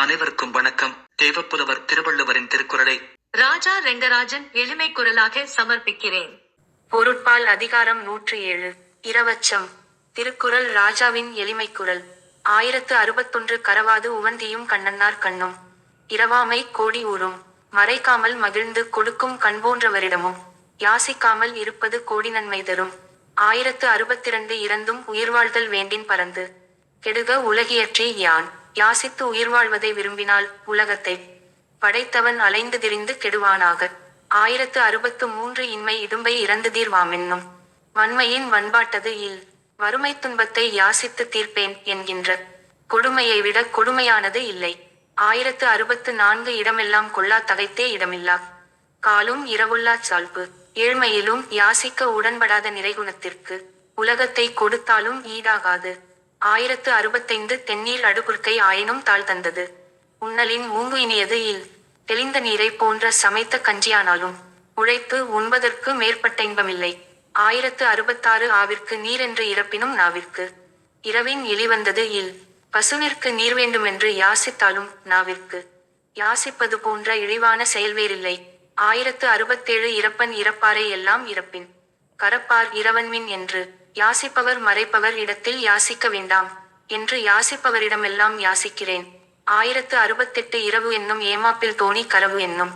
அனைவருக்கும் வணக்கம். தேவப்புலவர் திருவள்ளுவரின் திருக்குறளை ராஜா ரெங்கராஜன் எளிமை குரலாக சமர்ப்பிக்கிறேன். பொருட்பால் அதிகாரம் நூற்றி ஏழு இரவச்சம். திருக்குறள் ராஜாவின் எளிமை குரல். ஆயிரத்து அறுபத்தொன்று கரவாது உவந்தியும் கண்ணன்னார் கண்ணும். இரவாமை கோடி ஊரும். மறைக்காமல் மகிழ்ந்து கொடுக்கும் கண்போன்றவரிடமும் யாசிக்காமல் இருப்பது கோடி நன்மை தரும். ஆயிரத்து அறுபத்திரண்டு இறந்தும் உயிர்வாழ்தல் வேண்டின் பறந்து கெடுக உலகியற்றி யான். யாசித்து உயிர் வாழ்வதை விரும்பினால் உலகத்தை படைத்தவன் அலைந்து திரிந்து கெடுவானாக. ஆயிரத்து அறுபத்து மூன்று இன்மை இடும்பை இறந்து தீர்வாமென்னும் வன்மையின் வன்பாட்டது இல் வறுமை துன்பத்தை யாசித்து தீர்ப்பேன் என்கின்ற கொடுமையை விட கொடுமையானது இல்லை. ஆயிரத்து அறுபத்து நான்கு இடமெல்லாம் கொள்ளா தகைத்தே இடமில்லா. காலும் இரவுள்ளா சால்பு. ஏழ்மையிலும் யாசிக்க உடன்படாத நிறைகுணத்திற்கு உலகத்தை கொடுத்தாலும் ஈடாகாது. ஆயிரத்து அறுபத்தைந்து தென்னீர் அடுகுற்கை ஆயினும் தாழ் தந்தது. உண்ணலின் மூங்கு இனியது இல் தெளிந்த நீரை போன்ற சமைத்த கஞ்சியானாலும் உழைத்து உண்பதற்கு மேற்பட்ட இன்பமில்லை. ஆயிரத்து அறுபத்தாறு ஆவிற்கு நீரென்று இறப்பினும் நாவிற்கு. இரவின் இழிவந்தது இல் பசுவிற்கு நீர் வேண்டுமென்று யாசித்தாலும் நாவிற்கு. யாசிப்பது போன்ற இழிவான செயல்வேறில்லை. ஆயிரத்து அறுபத்தேழு இறப்பன் இறப்பாரை எல்லாம் இறப்பின். கரப்பார் இரவன்மின் என்று யாசிப்பவர் மறைப்பவர் இடத்தில் யாசிக்க வேண்டாம். என்று யாசிப்பவரிடமெல்லாம் யாசிக்கிறேன். ஆயிரத்து அறுபத்தெட்டு இரவு என்னும் ஏமாப்பில் தோணி கரவு என்னும்.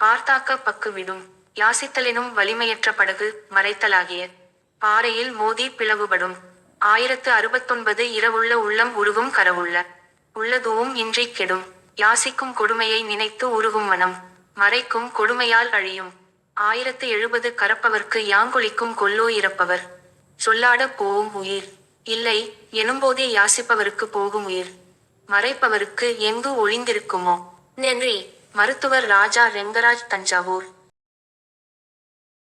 பார்த்தாக்க பக்கு விடும். யாசித்தலினும் வலிமையற்ற படகு மறைத்தலாகிய. பாறையில் மோதி பிளவுபடும். ஆயிரத்து அறுபத்தொன்பது இரவுள்ள உள்ளம் உருகும் கரவுள்ள. உள்ளதுவும் இன்றி கெடும். யாசிக்கும் கொடுமையை நினைத்து உருகும் மனம். மறைக்கும் கொடுமையால் அழியும். ஆயிரத்து எழுபது கரப்பவர்க்கு யாங்கொழிக்கும் கொல்லோ இறப்பவர். சொல்லாட போகும் உயிர். இல்லை எனும்போதே யாசிப்பவருக்கு போகும் உயிர். மறைப்பவருக்கு எங்கு ஒளிந்திருக்குமோ நன்றி. மருத்துவர் ராஜா ரெங்கராஜ் தஞ்சாவூர்.